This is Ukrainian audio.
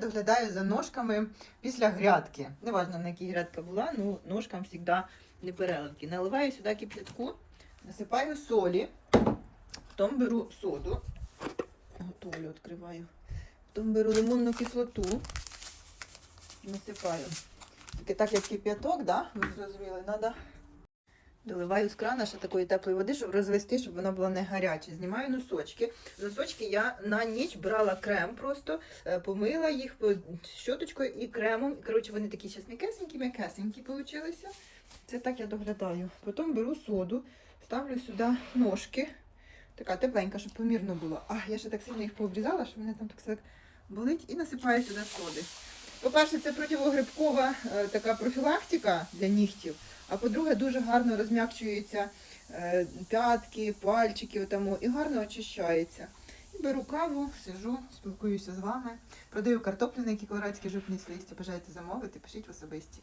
доглядаю за ножками після грядки. Неважно, на якій грядка була, ну ножкам завжди не переливки. Наливаю сюди кип'ятку, насипаю солі, потім беру соду. Готовлю, відкриваю. Потім беру лимонну кислоту, насипаю. Тільки так як кип'яток, да? ви зрозуміли, треба. Доливаю з крана ще такої теплої води, щоб розвести, щоб вона була не гаряча. Знімаю носочки. Носочки я на ніч брала крем просто, е, помила їх щоточкою і кремом. Коротше, вони такі зараз м'якесенькі, м'якесенькі получилися. Це так я доглядаю. Потім беру соду, ставлю сюди ножки. Така тепленька, щоб помірно було. А, я ще так сильно їх пообрізала, що мене там так болить, і насипаю сюди соди. По-перше, це противогрибкова е, така профілактика для нігтів. А по-друге, дуже гарно розм'якчуються е, п'ятки, пальчики отому, і гарно очищається. І беру каву, сижу, спілкуюся з вами. Продаю картоплю, на які колорадські жовтні листя. Бажаєте замовити, пишіть в особисті.